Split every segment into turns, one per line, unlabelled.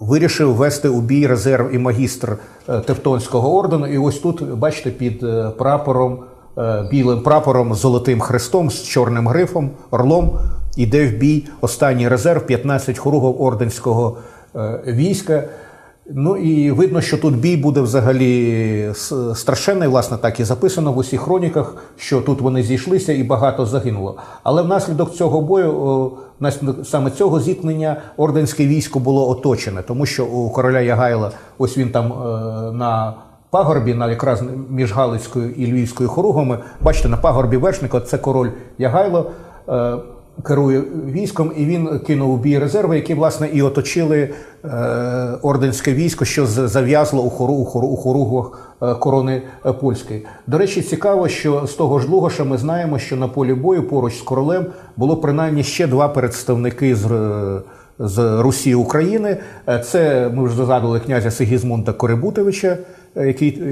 Вирішив вести у бій резерв і магістр е, Тевтонського ордену. І ось тут, бачите, під е, прапором, е, білим прапором золотим хрестом, з чорним грифом, орлом, іде в бій останній резерв 15 хоругов орденського війська. Ну і видно, що тут бій буде взагалі страшенний, власне, так і записано в усіх хроніках, що тут вони зійшлися і багато загинуло. Але внаслідок цього бою, внаслідок саме цього зіткнення, орденське військо було оточене, тому що у короля Ягайла, ось він там е, на пагорбі, на якраз між Галицькою і Львівською хоругами, бачите, на пагорбі вершника це король Ягайло. Керує військом, і він кинув у бій резерви, які власне і оточили е, орденське військо, що зав'язло у хору у хору у хоругах е, корони е, польської. До речі, цікаво, що з того ж Лугоша ми знаємо, що на полі бою поруч з королем було принаймні ще два представники з. З Русі України Е, це ми вже згадували князя Сигізмунда Корибутовича, е, який,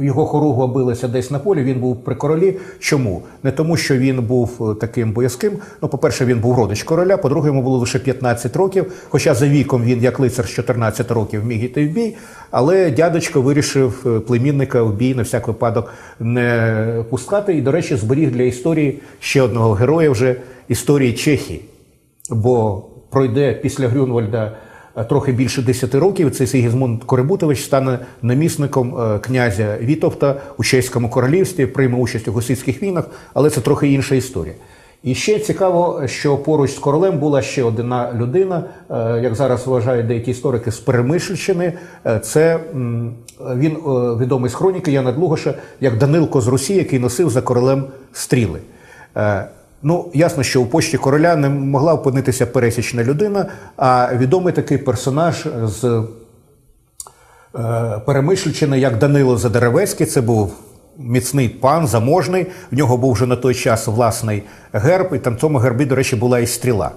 його хоругва билися десь на полі. Він був при королі. Чому? Не тому, що він був е, таким боязким. Ну, по-перше, він був родич короля. По-друге, йому було лише 15 років. Хоча за віком він, як лицар з 14 років, міг іти в бій. Але дядечко вирішив племінника в бій на всяк випадок не пускати. І, до речі, зберіг для історії ще одного героя вже історії Чехії. Бо пройде після Грюнвальда е, трохи більше 10 років. Цей Сигізмунд Корибутович стане намісником е, князя Вітовта у чеському королівстві, прийме участь у гусицьких війнах, але це трохи інша історія. І ще цікаво, що поруч з королем була ще одна людина, е, як зараз вважають деякі історики з Перемишльщини. Це він відомий з хроніки Яна Длугоша, як Данилко з Русі, який носив за королем стріли. Ну, ясно, що у почті короля не могла опинитися пересічна людина, а відомий такий персонаж з е, Перемишльчини, як Данило Задеревецький, це був міцний пан, заможний. В нього був вже на той час власний герб, і там цьому гербі, до речі, була і стріла.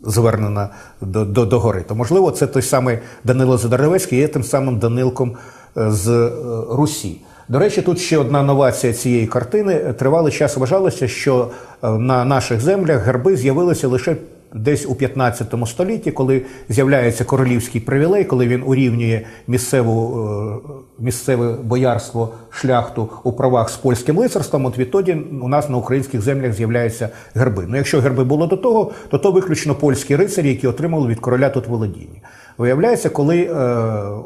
Звернена до, до, до гори. То, можливо, це той самий Данило Задеревецький, є тим самим Данилком е, з е, Русі. До речі, тут ще одна новація цієї картини. Тривалий час вважалося, що е, на наших землях герби з'явилися лише десь у 15 столітті, коли з'являється королівський привілей, коли він урівнює місцеву, е, місцеве боярство шляхту у правах з польським лицарством. От відтоді у нас на українських землях з'являються герби. Ну, якщо герби було до того, то то виключно польські рицарі, які отримали від короля тут володіння. Виявляється, коли е,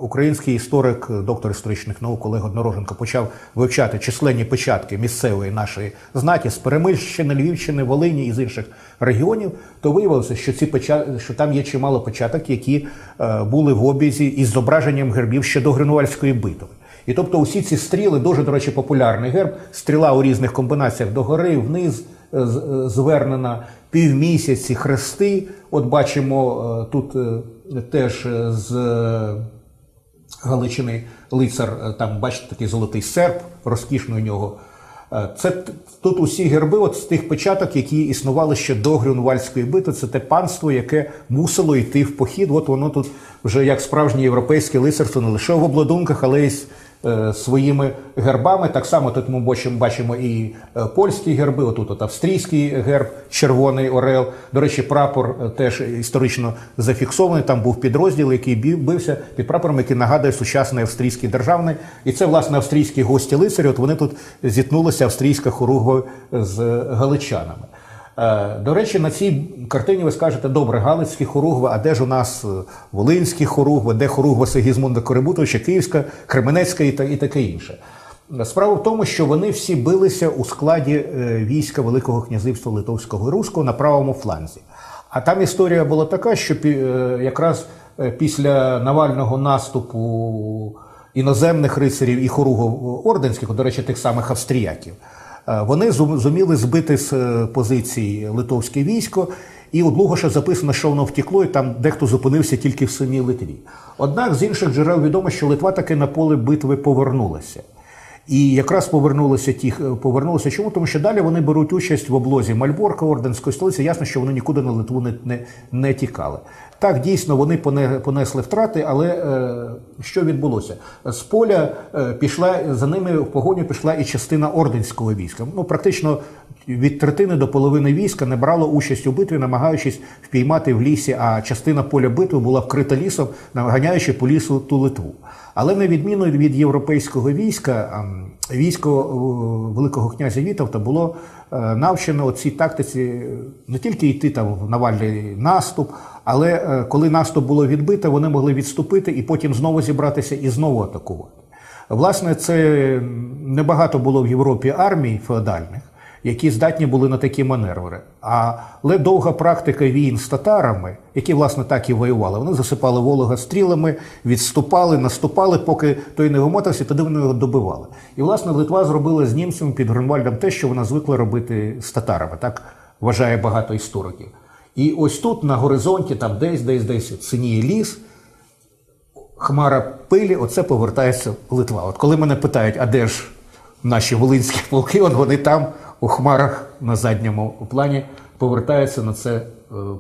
український історик, доктор історичних наук Олег Однороженко почав вивчати численні печатки місцевої нашої знаті з Перемирщини, Львівщини, Волині і з інших регіонів, то виявилося, що ці печа... що там є чимало печаток, які е, були в обізі із зображенням гербів ще до Гринвальської битви. І тобто усі ці стріли, дуже, до речі, популярний герб, стріла у різних комбінаціях догори, вниз, е, звернена півмісяці, хрести. От бачимо тут теж е, з е, Галичини лицар, е, там бачите такий золотий серп, розкішний у нього. Це тут усі герби, от з тих початок, які існували ще до Грюнвальської битви. Це те панство, яке мусило йти в похід. От воно тут вже як справжнє європейське лицарство, не лише в обладунках, але й своїми гербами. Так само тут ми бачимо, і е, польські герби. Отут от австрійський герб, червоний орел. До речі, прапор е, теж історично зафіксований. Там був підрозділ, який бився під прапором, який нагадує сучасний австрійський державний. І це власне австрійські гості лицарі. От вони тут зіткнулися австрійська хоругва з галичанами. Е, До речі, на цій картині ви скажете, добре, Галицькі хоругви, а де ж у нас е, Волинські хоругви, де хоругва Сигізмунда Корибутовича, Київська, Кременецька і, та- і таке інше. Справа в тому, що вони всі билися у складі е, війська Великого князівства Литовського і Руського на правому фланзі. А там історія була така, що якраз після Навального наступу іноземних рицарів і хоругов орденських, до речі, тих самих австріяків, Вони зуміли збити з е, позицій литовське військо, І у Длугоша записано, що воно втекло, і там дехто зупинився тільки в самій Литві. Однак з інших джерел відомо, що Литва таки на поле битви повернулася. І якраз повернулися ті, повернулися. Чому? Тому що далі вони беруть участь в облозі Мальборка, Орденської столиці. Ясно, що вони нікуди на Литву не, не, не тікали. Так, дійсно, вони поне- понесли втрати, але е, що відбулося? З поля е, пішла за ними в погоню пішла і частина орденського війська. Ну, практично від третини до половини війська не брало участь у битві, намагаючись впіймати в лісі, а частина поля битви була вкрита лісом, наганяючи по лісу ту Литву. Але на відміну від європейського війська, військо е, Великого князя Вітовта було навчено у цій тактиці не тільки йти там в навальний наступ, але е, коли наступ було відбито, вони могли відступити і потім знову зібратися і знову атакувати. Власне, це небагато було в Європі армій феодальних, які здатні були на такі маневри. Але довга практика війн з татарами, які власне так і воювали, вони засипали волога стрілами, відступали, наступали, поки той не вимотався, тоді вони його добивали. І власне Литва зробила з німцями під Грюнвальдом те, що вона звикла робити з татарами. Так вважає багато істориків. І ось тут на горизонті, там десь, десь, десь синіє ліс, хмара пилі, оце повертається Литва. От коли мене питають, а де ж наші волинські полки, от вони там у хмарах на задньому плані повертаються на це е,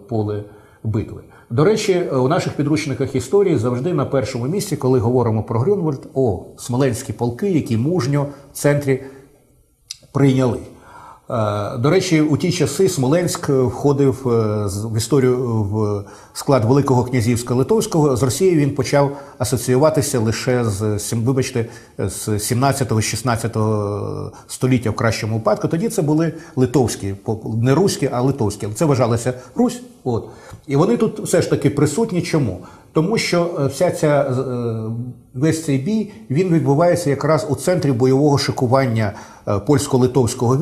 поле битви. До речі, у наших підручниках історії завжди на першому місці, коли говоримо про Грюнвальд, о, смоленські полки, які мужньо в центрі прийняли. Е, До речі, у ті часи Смоленськ входив е, в історію в склад Великого князівська Литовського. З Росією він почав асоціюватися лише з вибачте, з 17-16 століття в кращому випадку. Тоді це були литовські, не руські, а литовські. Це вважалося Русь. От. І вони тут все ж таки присутні. Чому? Тому що е, вся ця е, весь цей бій він відбувається якраз у центрі бойового шикування е, польсько-литовського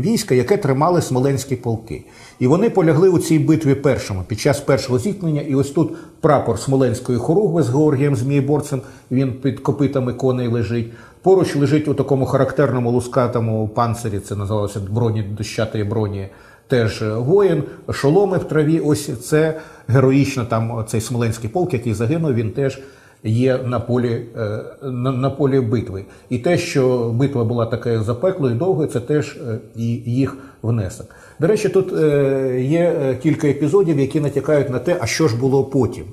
війська, яке тримали смоленські полки. І вони полягли у цій битві першими під час першого зіткнення. І ось тут прапор смоленської хоругви з Георгієм Змієборцем. Він під копитами коней лежить. Поруч лежить у такому характерному лускатому панцирі. Це називалося броні дощатої броні теж воїн, шоломи в траві. Ось це героїчно там цей смоленський полк, який загинув, він теж є на полі, е, на, на полі битви. І те, що битва була такою запеклою, довгою, це теж е, і їх внесок. До речі, тут е, є кілька епізодів, які натякають на те, а що ж було потім.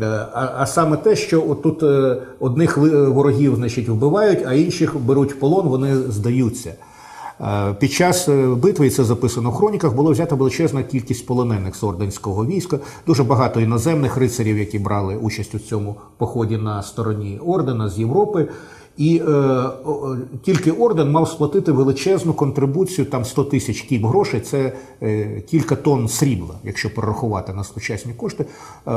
А, а саме те, що тут одних ворогів значить, вбивають, а інших беруть в полон, вони здаються. Е, Під час е, битви, і це записано в хроніках, було взято величезна кількість полонених з орденського війська, дуже багато іноземних рицарів, які брали участь у цьому поході на стороні ордена з Європи. І е, тільки орден мав сплатити величезну контрибуцію, там 100 тисяч кіп грошей, це е, кілька тонн срібла, якщо перерахувати на сучасні кошти, е,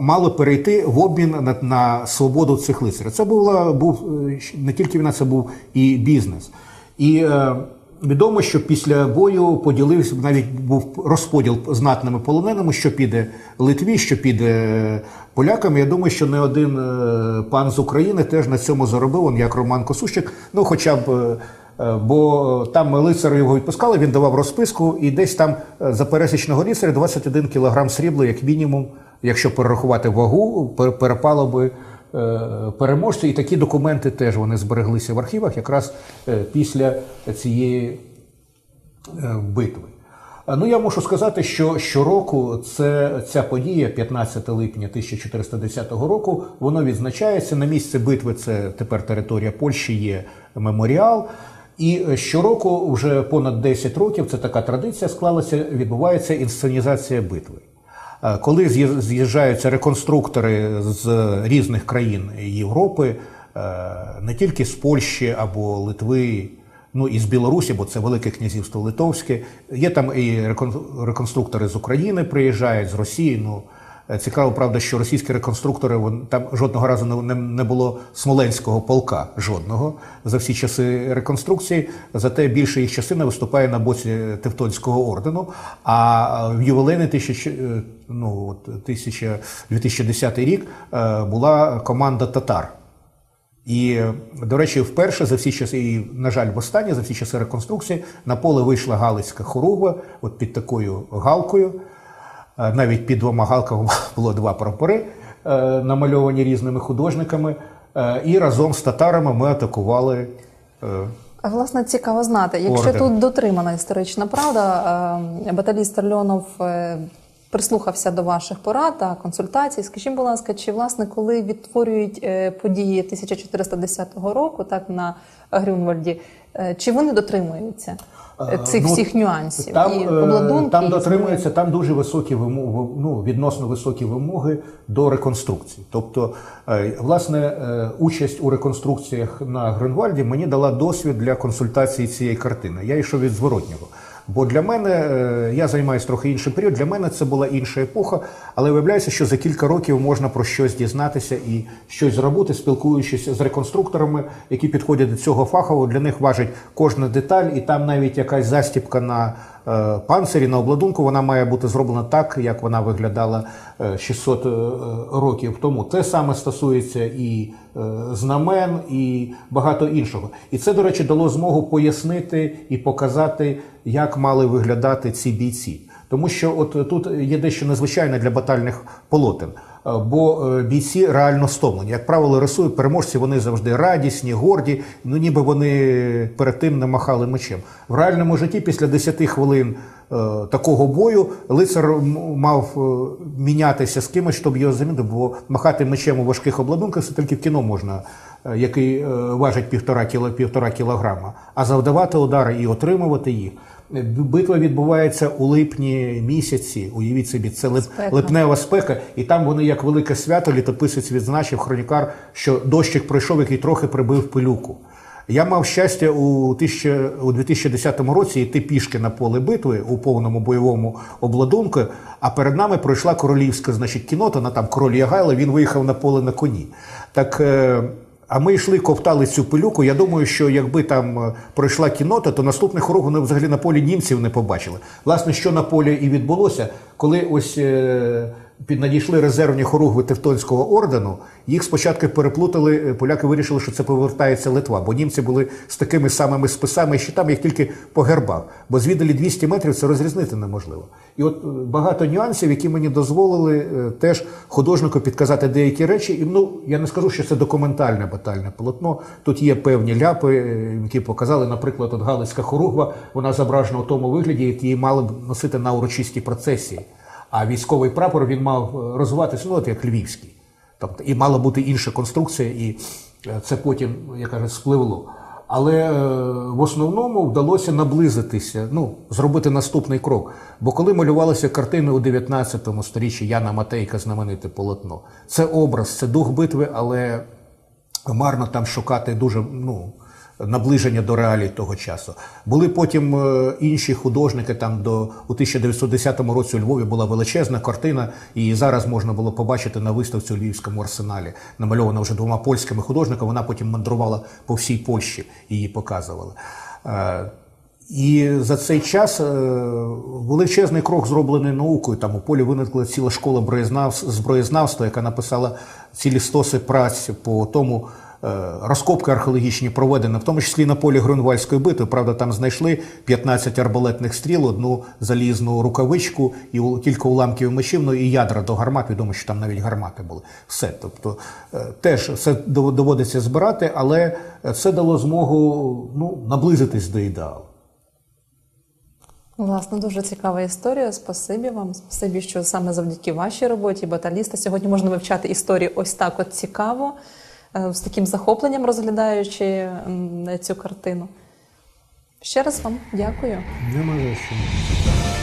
мало перейти в обмін на, на свободу цих лицарів. Це була був е, не тільки війна, це був і бізнес. І е, відомо, що після бою поділився навіть був розподіл знатними полоненими, що піде Литві, що піде полякам. Я думаю, що не один е, пан з України теж на цьому заробив, як Роман Косущик. Ну, хоча б. е, е, Бо там лицар його відпускали, він давав розписку, і десь там за пересічного лицаря 21 кілограм срібла, як мінімум, якщо перерахувати вагу, пер- перепало би е, переможцю. І такі документи теж вони збереглися в архівах якраз е, після цієї е, битви. Ну, я можу сказати, що щороку це, ця подія, 15 липня 1410 року, воно відзначається. На місці битви це тепер територія Польщі, є меморіал. І щороку, вже понад 10 років, це така традиція склалася, відбувається інсценізація битви. Е, Коли з'їжджаються реконструктори з різних країн Європи, е, не тільки з Польщі або Литви, ну і з Білорусі, бо це Велике князівство Литовське. Є там і рекон- реконструктори з України приїжджають, з Росії. Ну цікаво, правда, що російські реконструктори вон- там жодного разу не, не, було смоленського полка жодного за всі часи реконструкції. Зате більша їх частина виступає на боці Тевтонського ордену. А в ювілейний тисяч, е, ну, от, тисяча- 2010 рік е, була команда татар. І, е, до речі, вперше за всі часи, і, на жаль, востаннє за всі часи реконструкції на поле вийшла Галицька хоругва, от під такою галкою. Е, Навіть під двома галками було два прапори, е, намальовані різними художниками. Е, І разом з татарами ми атакували.
А, Власне, цікаво знати, якщо
Орден.
тут дотримана історична правда, баталіст Терльонов е, прислухався до ваших порад та консультацій. Скажіть, будь ласка, чи власне, коли відтворюють події 1410 року, так на Грюнвальді, чи вони дотримуються е, цих
Ну,
всіх нюансів
Там,
і
е,
обладунки,
там дотримуються, там дуже високі вимоги, ну, відносно високі вимоги до реконструкції. Тобто, е, власне, е, участь у реконструкціях на Гренвальді мені дала досвід для консультації цієї картини. Я йшов від зворотнього. Бо для мене е, я займаюся трохи іншим період. Для мене це була інша епоха, але виявляється, що за кілька років можна про щось дізнатися і щось зробити, спілкуючись з реконструкторами, які підходять до цього фахово. Для них важить кожна деталь, і там навіть якась застіпка на панцирі, на обладунку, вона має бути зроблена так, як вона виглядала е, 600 е, років тому. Те саме стосується і е, знамен, і багато іншого. І це, до речі, дало змогу пояснити і показати, як мали виглядати ці бійці. Тому що от тут є дещо незвичайне для батальних полотен. Бо е, бійці реально стомлені. Як правило, рисують переможці, вони завжди радісні, горді, ну ніби вони перед тим не махали мечем. В реальному житті після 10 хвилин е, такого бою лицар мав е, мінятися з кимось, щоб його замінити, бо махати мечем у важких обладунках це тільки в кіно можна, який важить півтора, кіло, півтора кілограма, а завдавати удари і отримувати їх. Е, Битва відбувається у липні місяці. Уявіть собі, це лип,
Спека.
липнева спека, і там вони як велике свято літописець відзначив хронікар, що дощик пройшов, який трохи прибив пилюку. Я мав щастя у, 1000, у 2010 році йти пішки на поле битви у повному бойовому обладунку. А перед нами пройшла королівська, значить, кінота, на там король Ягайло, він виїхав на поле на коні. Так. А ми йшли, ковтали цю пилюку. Я думаю, що якби там е, пройшла кінота, то наступних урок вони взагалі на полі німців не побачили. Власне, що на полі і відбулося, коли ось е, під надійшли резервні хоругви Тевтонського ордену, їх спочатку переплутали. е, Поляки вирішили, що це повертається Литва, бо німці були з такими самими списами і щитами, їх тільки по гербах. Бо звіддалі 200 метрів це розрізнити неможливо. І от е, багато нюансів, які мені дозволили е, теж художнику підказати деякі речі. І ну я не скажу, що це документальне батальне полотно. Тут є певні ляпи, які показали, наприклад, от Галицька хоругва, вона зображена у тому вигляді, як її мали б носити на урочистій процесії. А військовий прапор він мав е, розвиватися, ну от як львівський. Тобто і мала бути інша конструкція, і е, це потім, як каже, спливло. Але е, в основному вдалося наблизитися, ну, зробити наступний крок. Бо коли малювалися картини у 19 сторіччі Яна Матейка, знамените полотно, це образ, це дух битви, але марно там шукати дуже ну, наближення до реалій того часу. Були потім е, інші художники. Там до у 1910 році у Львові була величезна картина, і зараз можна було побачити на виставці у Львівському арсеналі, намальована вже двома польськими художниками. Вона потім мандрувала по всій Польщі її показували. Е, і за цей час е, величезний крок зроблений наукою. Там у полі виникла ціла школа зброєзнавства, яка написала цілі стоси праць по тому. Е, Розкопки археологічні проведені, в тому числі на полі Грунвальської битви. Правда, там знайшли 15 арбалетних стріл, одну залізну рукавичку і кілька уламків мечів, ну і ядра до гармат. Відомо, що там навіть гармати були. Все. Тобто е, теж все доводиться збирати, але це дало змогу ну, наблизитись до ідеалу.
Власне, дуже цікава історія. Спасибі вам. Спасибі, що саме завдяки вашій роботі баталіста сьогодні можна вивчати історію ось так от цікаво, з таким захопленням розглядаючи цю картину. Ще раз вам дякую.
Нема за що.